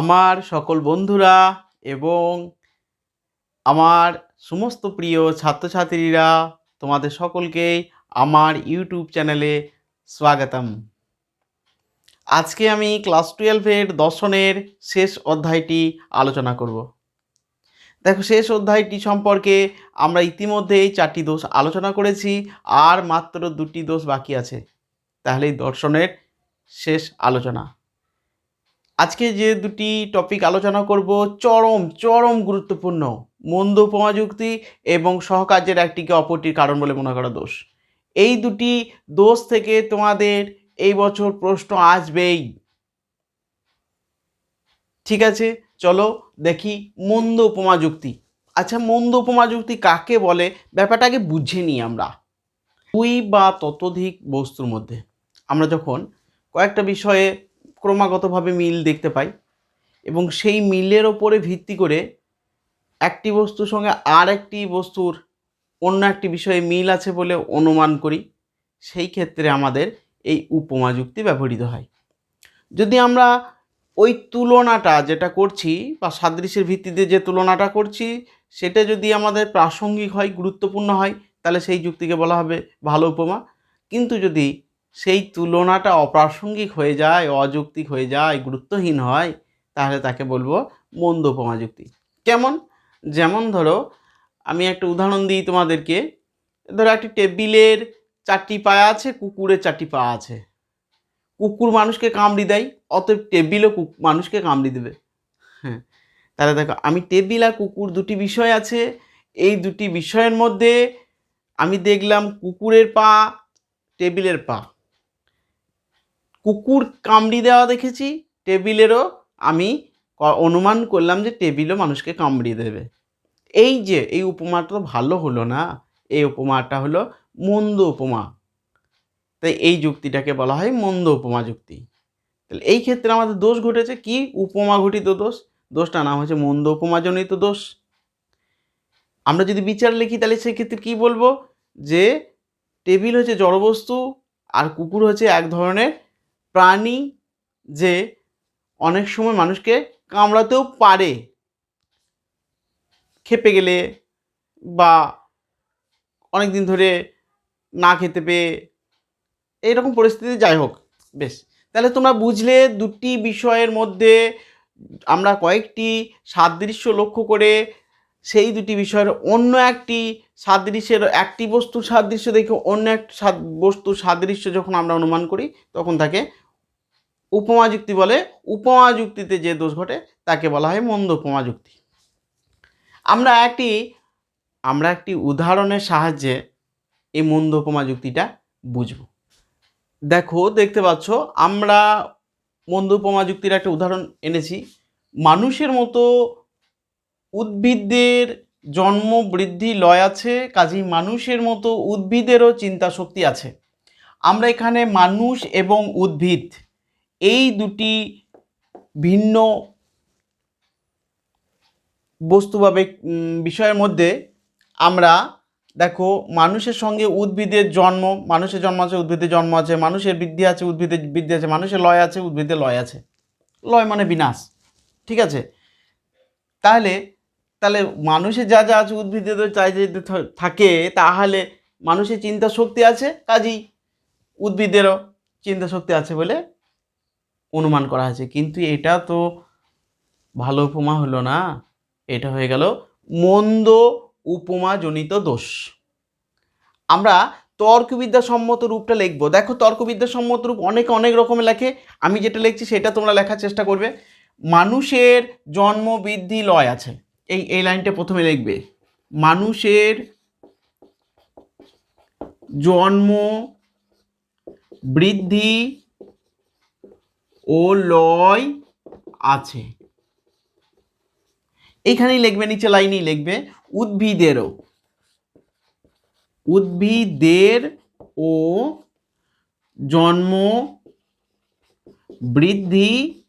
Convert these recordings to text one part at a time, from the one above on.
আমার সকল বন্ধুরা এবং আমার সমস্ত প্রিয় ছাত্রছাত্রীরা, তোমাদের সকলকেই আমার ইউটিউব চ্যানেলে স্বাগতম। আজকে আমি ক্লাস টুয়েলভের দর্শনের শেষ অধ্যায়টি আলোচনা করব। দেখো, শেষ অধ্যায়টি সম্পর্কে আমরা ইতিমধ্যেই চারটি দোষ আলোচনা করেছি, আর মাত্র দুটি দোষ বাকি আছে। তাহলে দর্শনের শেষ আলোচনা। আজকে যে দুটি টপিক আলোচনা করব, চরম চরম গুরুত্বপূর্ণ, মন্দ উপমাযুক্তি এবং সহকার্যের একটিকে অপরটির কারণ বলে মনে করা দোষ। এই দুটি দোষ থেকে তোমাদের এই বছর প্রশ্ন আসবেই। ঠিক আছে? চলো দেখি মন্দ উপমা যুক্তি আচ্ছা মন্দ উপমা যুক্তি কাকে বলে? ব্যাপারটাকে বুঝে নিই আমরা। দুই বা ততোধিক বস্তুর মধ্যে। আমরা যখন কয়েকটা বিষয়ে ক্রমাগতভাবে মিল দেখতে পাই এবং সেই মিলের ওপরে ভিত্তি করে একটি বস্তুর সঙ্গে আর একটি বস্তুর অন্য একটি বিষয়ে মিল আছে বলে অনুমান করি, সেই ক্ষেত্রে আমাদের এই উপমা যুক্তি ব্যবহৃত হয়। যদি আমরা ওই তুলনাটা যেটা করছি বা সাদৃশ্যের ভিত্তিতে যে তুলনাটা করছি, সেটা যদি আমাদের প্রাসঙ্গিক হয়, গুরুত্বপূর্ণ হয়, তাহলে সেই যুক্তিকে বলা হবে ভালো উপমা। কিন্তু যদি সেই তুলনাটা অপ্রাসঙ্গিক হয়ে যায়, অযৌক্তিক হয়ে যায়, গুরুত্বহীন হয়, তাহলে তাকে বলব মন্দ উপমা যুক্তি কেমন? যেমন ধরো, আমি একটা উদাহরণ দিই তোমাদেরকে। ধরো একটি টেবিলের চারটি পায়া আছে, কুকুরের চারটি পা আছে। কুকুর মানুষকে কামড়ি দেয়, অতএব টেবিলও মানুষকে কামড়ি দেবে। হ্যাঁ তাহলে দেখো, আমি টেবিল আর কুকুর দুটি বিষয় আছে। এই দুটি বিষয়ের মধ্যে আমি দেখলাম কুকুরের পা, টেবিলের পা। কুকুর কামড়ি দেওয়া দেখেছি, টেবিলেরও আমি অনুমান করলাম যে টেবিলও মানুষকে কামড়িয়ে দেবে। এই যে, এই উপমাটা তো ভালো হলো না, এই উপমাটা হলো মন্দ উপমা। তাই এই যুক্তিটাকে বলা হয় মন্দ উপমা যুক্তি। তাহলে এই ক্ষেত্রে আমাদের দোষ ঘটেছে কি? উপমা ঘটিত দোষ। দোষটা নাম হচ্ছে মন্দ উপমাজনিত দোষ। আমরা যদি বিচার লিখি, তাহলে সেক্ষেত্রে কী বলব? যে টেবিল হচ্ছে জড়বস্তু, আর কুকুর হচ্ছে এক ধরনের প্রাণী যে অনেক সময় মানুষকে কামড়াতেও পারে। খেপে গেলে বা অনেক দিন ধরে না খেতে পেয়ে এইরকম পরিস্থিতি, যাই হোক, বেশ। তাহলে তোমরা বুঝলে দুটি বিষয়ের মধ্যে আমরা কয়েকটি সাদৃশ্য লক্ষ্য করে সেই দুটি বিষয়ের অন্য একটি সাদৃশ্যের একটি বস্তুর সাদৃশ্য দেখে অন্য একটি সাদ, বস্তুর সাদৃশ্য যখন আমরা অনুমান করি, তখন তাকে উপমা যুক্তি বলে উপমা যুক্তিতে যে দোষ ঘটে, তাকে বলা হয় মন্দ উপমা যুক্তি আমরা একটি আমরা একটি উদাহরণের সাহায্যে এই মন্দ উপমা যুক্তিটা বুঝব। দেখো, দেখতে পাচ্ছ, আমরা মন্দ উপমা যুক্তির একটা উদাহরণ এনেছি। মানুষের মতো উদ্ভিদদের জন্ম বৃদ্ধি লয় আছে, কাজেই মানুষের মতো উদ্ভিদেরও চিন্তা শক্তি আছে। আমরা এখানে মানুষ এবং উদ্ভিদ এই দুটি ভিন্ন বস্তু বা বিষয়ের মধ্যে আমরা দেখো মানুষের সঙ্গে উদ্ভিদের জন্ম, মানুষের জন্ম আছে, উদ্ভিদের জন্ম আছে, মানুষের বৃদ্ধি আছে, উদ্ভিদের বৃদ্ধি আছে, মানুষের লয় আছে, উদ্ভিদের লয় আছে। লয় মানে বিনাশ, ঠিক আছে? তাহলে তাহলে মানুষের যা যা আছে উদ্ভিদের চাই যদি থাকে, তাহলে মানুষের চিন্তা শক্তি আছে, কাজেই উদ্ভিদেরও চিন্তা শক্তি আছে বলে অনুমান করা হয়েছে। কিন্তু এটা তো ভালো উপমা হলো না। এটা হয়ে গেল মন্দ উপমাজনিত দোষ। আমরা তর্কবিদ্যা সম্মত রূপটা লিখব। দেখো তর্কবিদ্যা সম্মত রূপ অনেক অনেক রকমের লেখে। আমি যেটা লিখছি সেটা তোমরা লেখার চেষ্টা করবে। মানুষের জন্ম বৃদ্ধি লয় আছে। এই এই লাইনটা প্রথমে লিখবে। মানুষের জন্ম বৃদ্ধি ও লয় আছে। এইখানেই লিখবে, নিচে লাইনেই লিখবে, উদ্ভিদেরও। উদ্ভিদের ও জন্ম বৃদ্ধি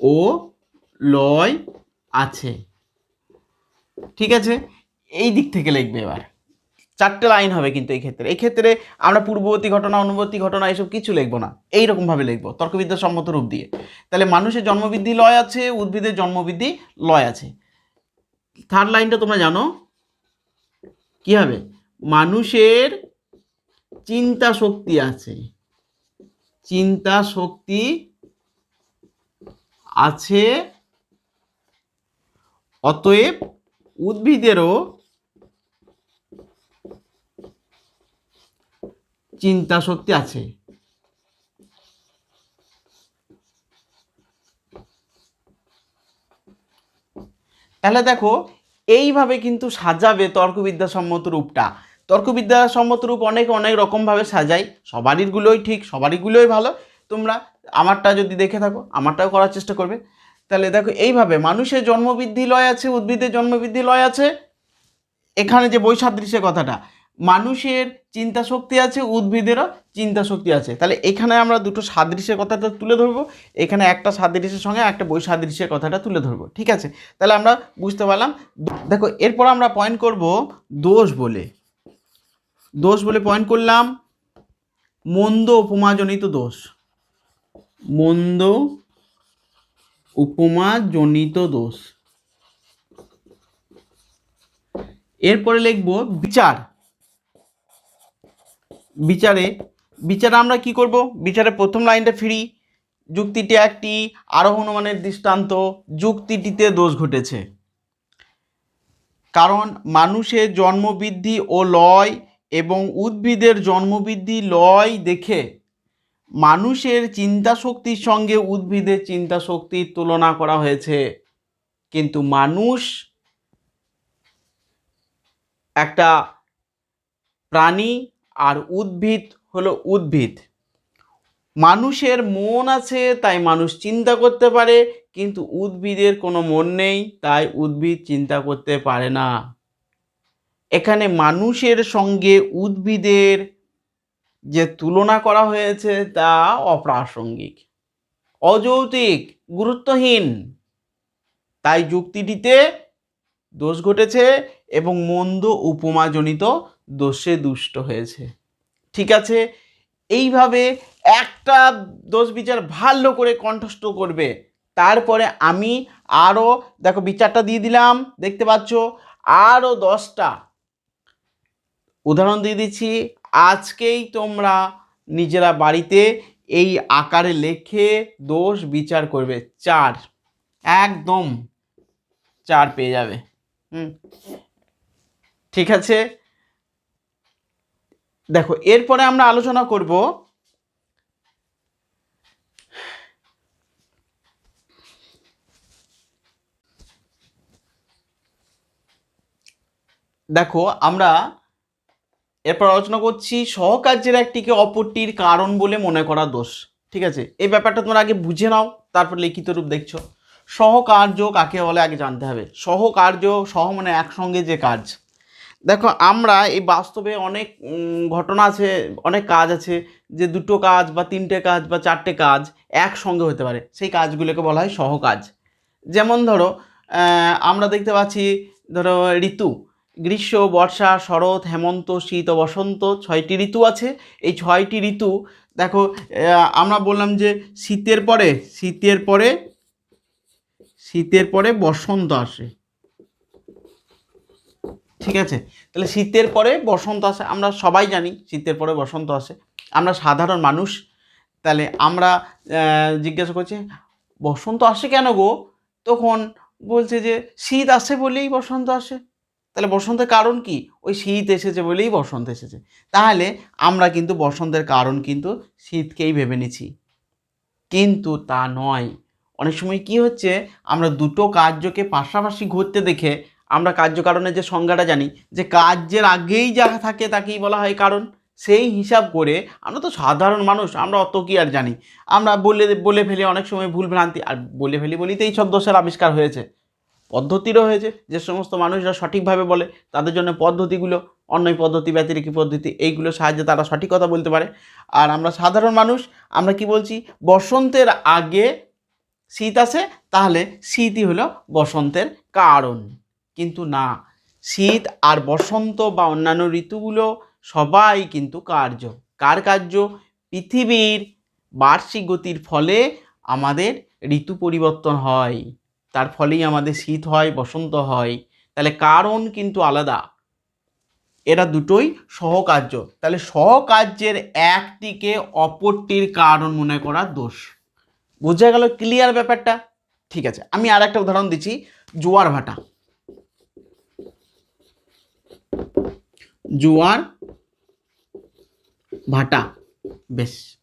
ও লয় আছে। ঠিক আছে? এই দিক থেকে লিখবে এবার। চারটে লাইন হবে কিন্তু এই ক্ষেত্রে। এই ক্ষেত্রে আমরা পূর্ববর্তী ঘটনা, অনুবর্তী ঘটনা এসব কিছু লিখব না। এইরকমভাবে লিখব, তর্কবিদ্যা সম্মত রূপ দিয়ে। তাহলে মানুষের জন্মবৃদ্ধি লয় আছে, উদ্ভিদের জন্মবৃদ্ধি লয় আছে। থার্ড লাইনটা তোমরা জানো। কি হবে? মানুষের চিন্তা শক্তি আছে। চিন্তা শক্তি আছে, অতএব উদ্ভিদেরও চিন্তা শক্তি আছে। তাহলে দেখো, এইভাবে কিন্তু সাজাবে তর্কবিদ্যা সম্মত রূপটা। তর্কবিদ্যা সম্মত রূপ অনেক অনেক রকমভাবে সাজাই। সবারইগুলোই ঠিক সবারইগুলোই ভালো। তোমরা আমারটা যদি দেখে থাকো, আমারটাও করার চেষ্টা করবে। তাহলে দেখো, এইভাবে মানুষের জন্মবৃদ্ধি লয় আছে, উদ্ভিদের জন্মবৃদ্ধি লয় আছে। এখানে যে বৈসাদৃশ্যের কথাটা মানুষের চিন্তা শক্তি আছে, উদ্ভিদেরও চিন্তা শক্তি আছে। তাহলে এখানে আমরা দুটো সাদৃশ্যের কথাটা তুলে ধরবো। এখানে একটা সাদৃশ্যের সঙ্গে একটা বৈসাদৃশ্যের কথাটা তুলে ধরবো, ঠিক আছে? তাহলে আমরা বুঝতে পারলাম। দেখো, এরপর আমরা পয়েন্ট করব দোষ বলে। দোষ বলে পয়েন্ট করলাম মন্দ উপমাজনিত দোষ। মন্দ উপমাজনিত দোষ। এরপরে লিখব বিচার। বিচারে বিচারে আমরা কি করব? বিচারে প্রথম লাইনটা ফিরি। যুক্তিটি একটি আরোহণ মানের দৃষ্টান্ত, যুক্তিটিতে দোষ ঘটেছে। কারণ মানুষের জন্মবৃদ্ধি ও লয় এবং উদ্ভিদের জন্মবৃদ্ধি লয় দেখে মানুষের চিন্তা শক্তির সঙ্গে উদ্ভিদের চিন্তা শক্তির তুলনা করা হয়েছে। কিন্তু মানুষ একটা প্রাণী আর উদ্ভিদ হলো উদ্ভিদ। মানুষের মন আছে, তাই মানুষ চিন্তা করতে পারে, কিন্তু উদ্ভিদের কোনো মন নেই, তাই উদ্ভিদ চিন্তা করতে পারে না। এখানে মানুষের সঙ্গে উদ্ভিদের যে তুলনা করা হয়েছে, তা অপ্রাসঙ্গিক, অযৌক্তিক, গুরুত্বহীন। তাই যুক্তিটিতে দোষ ঘটেছে এবং মন্দ উপমাজনিত দোষে দুষ্ট হয়েছে। ঠিক আছে? এইভাবে একটা দোষ বিচার ভালো করে কণ্ঠস্থ করবে। তারপরে আমি আরও দেখো বিচারটা দিয়ে দিলাম, দেখতে পাচ্ছ? আরও দশটা। উদাহরণ দিয়ে দিচ্ছি, আজকেই তোমরা নিজেরা বাড়িতে এই আকারে লেখে দোষ বিচার করবে। চার। একদম চার পেয়ে যাবে। হুম। ঠিক আছে? দেখো, এরপরে আমরা আলোচনা করব দেখো, আমরা এরপর আলোচনা করছি সহকার্যের একটিকে অপরটির কারণ বলে মনে করা দোষ, ঠিক আছে? এই ব্যাপারটা তোমরা আগে বুঝে নাও, তারপর লিখিত রূপ দেখছ। সহকার্য কাকে বলে? আগে জানতে হবে। সহকার্য সহ মানে একসঙ্গে যে কাজ। দেখো, আমরা এই বাস্তবে অনেক ঘটনা আছে, অনেক কাজ আছে, যে দুটো কাজ বা তিনটে কাজ বা চারটে কাজ একসঙ্গে হতে পারে। সেই কাজগুলোকে বলা হয় সহকাজ। যেমন ধরো আমরা দেখতে পাচ্ছি, ধরো, ঋতু। গ্রীষ্ম, বর্ষা, শরৎ, হেমন্ত, শীত ও বসন্ত ছয়টি ঋতু আছে। এই ছয়টি ঋতু, দেখো আমরা বললাম যে শীতের পরে শীতের পরে শীতের পরে বসন্ত আসে। ঠিক আছে? তাহলে শীতের পরে বসন্ত আসে, আমরা সবাই জানি শীতের পরে বসন্ত আসে। আমরা সাধারণ মানুষ, তাহলে আমরা জিজ্ঞাসা করছি, বসন্ত আসে কেন গো? তখন বলছে যে, শীত আসে বলেই বসন্ত আসে। তাহলে বসন্তের কারণ কি? ওই শীত এসেছে বলেই বসন্ত এসেছে। তাহলে আমরা কিন্তু বসন্তের কারণ কিন্তু শীতকেই ভেবে নিছি কিন্তু তা নয়। অনেক সময় কি হচ্ছে, আমরা দুটো কার্যকে পাশাপাশি ঘুরতে দেখে আমরা কার্যকারণের যে সংজ্ঞাটা জানি, যে কার্যের আগেই যা থাকে তাকেই বলা হয় কারণ, সেই হিসাব করে আমরা তো সাধারণ মানুষ, আমরা অত কি আর জানি। আমরা বলে বলে ফেলি অনেক সময় ভুল ভ্রান্তি, আর বলে ফেলি বলিতেই সব দোষের আবিষ্কার হয়েছে। পদ্ধতিরও হয়েছে, যে সমস্ত মানুষরা সঠিকভাবে বলে, তাদের জন্য পদ্ধতিগুলো, অন্যই পদ্ধতি, ব্যতিরিকী পদ্ধতি, এইগুলো সাহায্যে তারা সঠিক কথা বলতে পারে। আর আমরা সাধারণ মানুষ, আমরা কি বলছি? বসন্তের আগে শীত আসে, তাহলে শীতই হলো বসন্তের কারণ। কিন্তু না। শীত আর বসন্ত বা অন্যান্য ঋতুগুলো সবাই কিন্তু কার্য। কার কার্য? পৃথিবীর বার্ষিক গতির ফলে আমাদের ঋতু পরিবর্তন হয়। তার ফলেই আমাদের শীত হয়, বসন্ত হয়। তাহলে কারণ কিন্তু আলাদা। এরা দুটোই সহকার্য। তাহলে সহকার্যের একটিকে অপরটির কারণ মনে করা দোষ। বোঝা গেল ক্লিয়ার ব্যাপারটা? ঠিক আছে, আমি আর একটা উদাহরণ দিচ্ছি, জোয়ার ভাটা। জোয়ার, ভাটা, বেশ।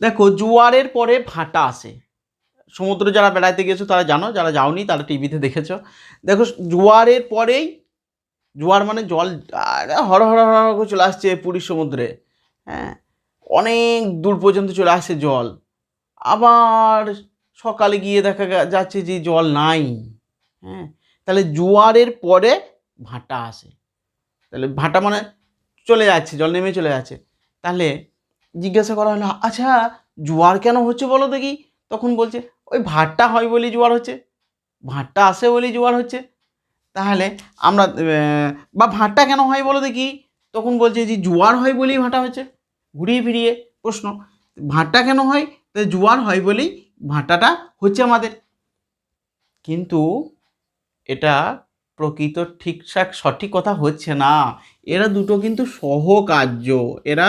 দেখো, জোয়ারের পরে ভাটা আসে। সমুদ্রে যারা বেড়াতে গেছো তারা জানো, যারা যাওনি, তারা টিভিতে দেখেছ। দেখো, জোয়ারের পরেই, জোয়ার মানে জল হর হর হর হর করে চলে আসছে পুরীর সমুদ্রে। হ্যাঁ অনেক দূর পর্যন্ত চলে আসছে জল। আবার সকালে গিয়ে দেখা যাচ্ছে যে জল নাই। হ্যাঁ তাহলে জোয়ারের পরে ভাটা আসে। তাহলে ভাটা মানে চলে যাচ্ছে, জল নেমে চলে যাচ্ছে। তাহলে জিজ্ঞাসা করা হলো আচ্ছা জোয়ার কেন হচ্ছে বলো দেখি? তখন বলছে, ওই ভাটটা হয় বলেই জোয়ার হচ্ছে। ভাটটা আসে বলেই জোয়ার হচ্ছে। তাহলে আমরা বা ভাটটা কেন হয় বলো দেখি? তখন বলছে যে, জোয়ার হয় বলেই ভাটা হচ্ছে। ঘুরিয়ে ফিরিয়ে প্রশ্ন, ভাটটা কেন হয়? তো জোয়ার হয় বলেই ভাটাটা হচ্ছে আমাদের। কিন্তু এটা প্রকৃত ঠিকঠাক সঠিক কথা হচ্ছে না। এরা দুটো কিন্তু সহকার্য। এরা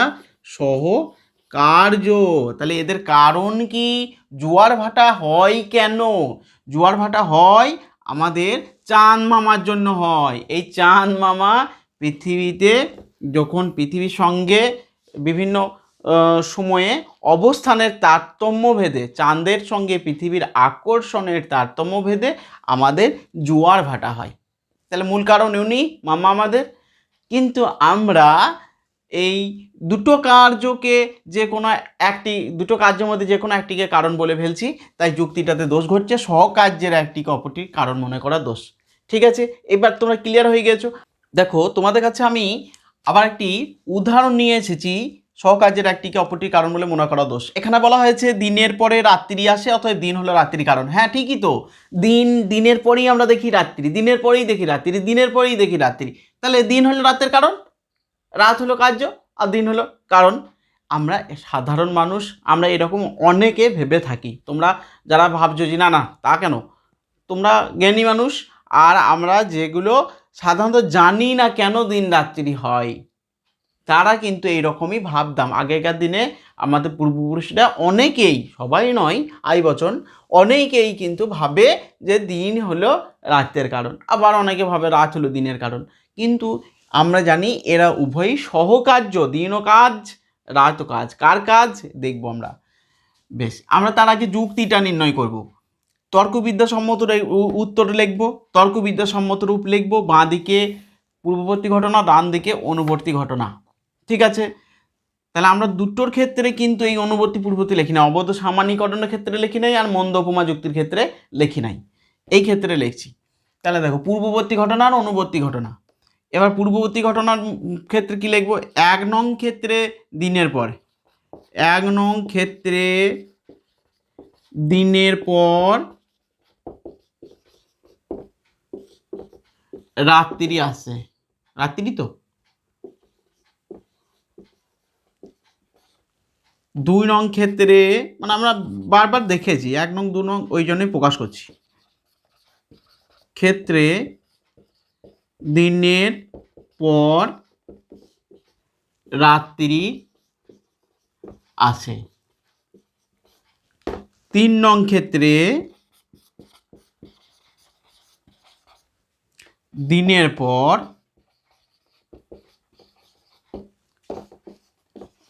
সহ কার্য তাহলে এদের কারণ কি? জোয়ার ভাটা হয় কেন? জোয়ার ভাটা হয় আমাদের চাঁদ মামার জন্য হয়। এই চাঁদ মামা পৃথিবীতে যখন পৃথিবীর সঙ্গে বিভিন্ন সময়ে অবস্থানের তারতম্য ভেদে, চাঁদের সঙ্গে পৃথিবীর আকর্ষণের তারতম্য ভেদে আমাদের জোয়ার ভাটা হয়। তাহলে মূল কারণ উনি মামা আমাদের। কিন্তু আমরা এই দুটো কার্যকে যে কোনো একটি, দুটো কার্যের মধ্যে যে কোনো একটিকে কারণ বলে ফেলছি, তাই যুক্তিটাতে দোষ ঘটছে সহকার্যের একটিকে অপরটির কারণ মনে করা দোষ। ঠিক আছে? এবার তোমরা ক্লিয়ার হয়ে গেছো। দেখো, তোমাদের কাছে আমি আবার একটি উদাহরণ নিয়ে এসেছি সহকার্যের একটিকে অপরটির কারণ বলে মনে করা দোষ। এখানে বলা হয়েছে দিনের পরে রাত্রি আসে, অথবা দিন হলো রাত্রির কারণ। হ্যাঁ ঠিকই তো। দিন, দিনের পরেই আমরা দেখি রাত্রি, দিনের পরেই দেখি রাত্রি, দিনের পরেই দেখি রাত্রি। তাহলে দিন হলো রাতের কারণ, রাত হলো কার্য, আর দিন হলো কারণ। আমরা সাধারণ মানুষ, আমরা এরকম অনেকে ভেবে থাকি। তোমরা যারা ভাবছ যে, না না, তা কেন? তোমরা জ্ঞানী মানুষ, আর আমরা যেগুলো সাধারণত জানি না কেন দিন রাত্রি হয়। তারা কিন্তু এইরকমই ভাবতাম আগেকার দিনে আমাদের পূর্বপুরুষরা অনেকেই, সবাই নয়, আই বচন, অনেকেই কিন্তু ভাবে যে দিন হলো রাতের কারণ। আবার অনেকে ভাবে রাত হলো দিনের কারণ। কিন্তু আমরা জানি এরা উভয়ই সহকার্য। দিনও কাজ রাতও কাজ। কার কাজ? দেখব আমরা। বেশ, আমরা তার আগে যুক্তিটা নির্ণয় করব। তর্কবিদ্যা সম্মত রে- উ- উত্তর লিখব তর্কবিদ্যাসম্মত রূপ লিখব বাঁ দিকে পূর্ববর্তী ঘটনা ডান দিকে অনুবর্তী ঘটনা। ঠিক আছে? তাহলে আমরা দুটোর ক্ষেত্রে কিন্তু এই অনুবর্তী পূর্ববর্তী লিখি না অবৈধ সামান্যীকরণের ক্ষেত্রে লিখি নাই আর মন্দ উপমা যুক্তির ক্ষেত্রে লিখি নাই। এই ক্ষেত্রে লিখছি। তাহলে দেখো, পূর্ববর্তী ঘটনা আর অনুবর্তী ঘটনা। এবার পূর্ববর্তী ঘটনার ক্ষেত্রে কি লিখব? এক নং ক্ষেত্রে দিনের পর। এক নং ক্ষেত্রে দিনের পর রাত্রি আসে। রাত্রি তো? দুই নং ক্ষেত্রে মানে আমরা বারবার দেখেছি, এক নং, দু নং, ওই জন্যই প্রকাশ করছি। ক্ষেত্রে দিনের পর রাত্রি আসে তিন নং ক্ষেত্রে দিনের পর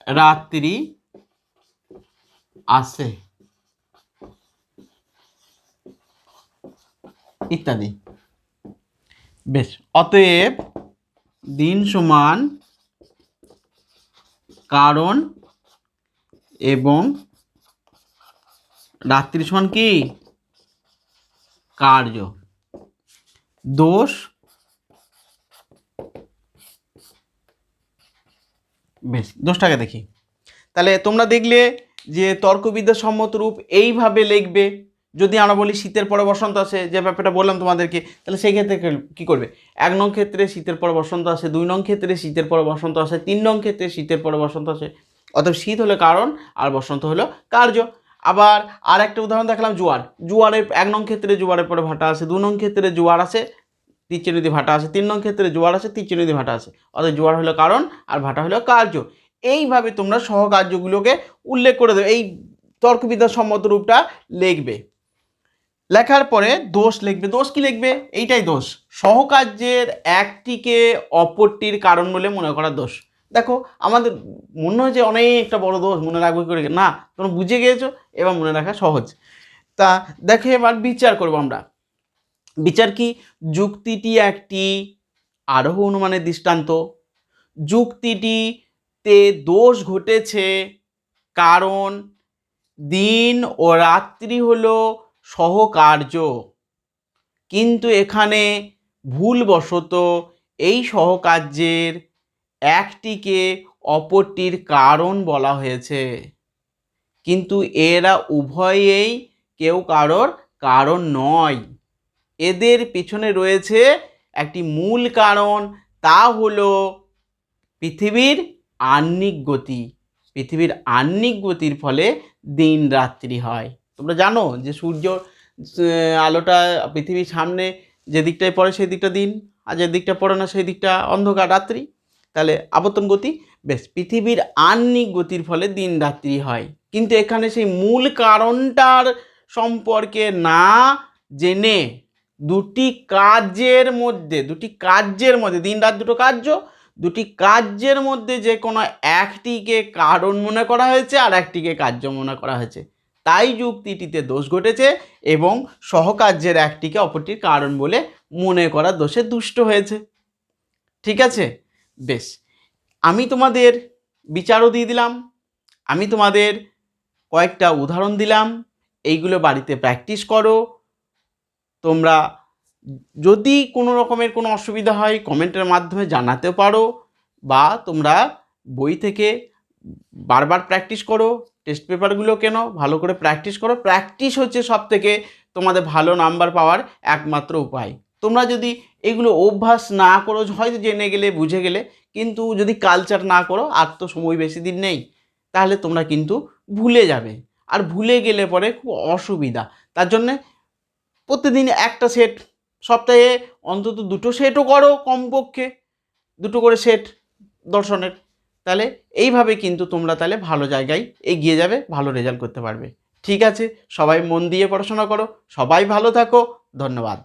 রাত্রি আসে ইত্যাদি। বেশ, অতএব দিন সমান কারণ এবং রাত্রি সমান কি? কার্য। দোষ বেশ, দোষটাকে দেখি। তাহলে তোমরা দেখলে যে তর্কবিদ্যা সম্মত রূপ এইভাবে লিখবে, যদি আমরা বলি শীতের পরে বসন্ত আসে, যে ব্যাপারটা বললাম তোমাদেরকে, তাহলে সেই ক্ষেত্রে কী করবে? এক নং ক্ষেত্রে শীতের পরে বসন্ত আসে, দুই নং ক্ষেত্রে শীতের পরে বসন্ত আসে, তিন নং ক্ষেত্রে শীতের পরে বসন্ত আসে। অর্থাৎ শীত হলো কারণ আর বসন্ত হলো কার্য। আবার আর একটা উদাহরণ দেখলাম, জোয়ার। জোয়ারের এক নং ক্ষেত্রে জোয়ারের পরে ভাটা আসে, দু নং ক্ষেত্রে জোয়ার আসে তিচ্ছে নদী ভাটা আসে, তিন নং ক্ষেত্রে জোয়ার আসে তিচ্ছে নদী ভাটা আসে। অর্থাৎ জোয়ার হলো কারণ আর ভাটা হলো কার্য। এইভাবে তোমরা সহকার্যগুলোকে উল্লেখ করে দেবে। এই তর্কবিদ্যা সম্মত রূপটা লিখবে। লেখার পরে দোষ লিখবে। দোষ কি লিখবে? এইটাই দোষ। সহকার্যের একটিকে অপরটির কারণ বলে মনে করা দোষ। দেখো, আমাদের মনে হয় যে অনেকটা বড় দোষ মনে রাখবে করে না, তোমরা বুঝে গিয়েছো? এবার মনে রাখা সহজ। তা দেখো এবার বিচার করব আমরা। বিচার কি? যুক্তিটি একটি আরোহ অনুমানের দৃষ্টান্ত। যুক্তিটিতে দোষ ঘটেছে কারণ দিন ও রাত্রি হল সহকার্য। কিন্তু এখানে ভুলবশত এই সহকার্যের একটিকে অপরটির কারণ বলা হয়েছে। কিন্তু এরা উভয়েই কেউ কারোর কারণ নয়। এদের পিছনে রয়েছে একটি মূল কারণ, তা হলো পৃথিবীর আহ্নিক গতি। পৃথিবীর আহ্নিক গতির ফলে দিন রাত্রি হয়। তোমরা জানো যে সূর্য আলোটা পৃথিবীর সামনে যে দিকটায় পড়ে সেই দিকটা দিন, আর যে দিকটা পড়ে না সেই দিকটা অন্ধকার রাত্রি। তাহলে আবর্তন গতি, বেশ, পৃথিবীর আহ্নিক গতির ফলে দিন রাত্রি হয়। কিন্তু এখানে সেই মূল কারণটার সম্পর্কে না জেনে দুটি কাজের মধ্যে, দুটি কার্যের মধ্যে দিন রাত দুটো কার্য দুটি কার্যের মধ্যে যে কোনো একটিকে কারণ মনে করা হয়েছে আর একটিকে কার্য মনে করা হয়েছে। তাই যুক্তিটিতে দোষ ঘটেছে এবং সহকার্যের একটিকে অপরটির কারণ বলে মনে করা দোষে দুষ্ট হয়েছে। ঠিক আছে? বেশ। আমি তোমাদের বিচারও দিয়ে দিলাম। আমি তোমাদের কয়েকটা উদাহরণ দিলাম। এইগুলো বাড়িতে প্র্যাকটিস করো। তোমরা যদি কোনো রকমের কোনো অসুবিধা হয়, কমেন্টের মাধ্যমে জানাতে পারো বা তোমরা বই থেকে বারবার প্র্যাকটিস করো, টেস্ট পেপারগুলো কেন, ভালো করে প্র্যাকটিস করো। প্র্যাকটিস হচ্ছে সব থেকে তোমাদের ভালো নাম্বার পাওয়ার একমাত্র উপায়। তোমরা যদি এগুলো অভ্যাস না করো, হয়তো জেনে গেলে, বুঝে গেলে, কিন্তু যদি কালচার না করো, আর তো সময় বেশি দিন নেই, তাহলে তোমরা কিন্তু ভুলে যাবে। আর ভুলে গেলে পরে খুব অসুবিধা। তার জন্যে প্রতিদিন একটা সেট সপ্তাহে অন্তত দুটো সেটও করো কমপক্ষে, দুটো করে সেট দর্শনের। তাহলে এইভাবে কিন্তু তোমরা তাহলে ভালো জায়গায় এগিয়ে যাবে, ভালো রেজাল্ট করতে পারবে। ঠিক আছে, সবাই মন দিয়ে পড়াশোনা করো, সবাই ভালো থাকো, ধন্যবাদ।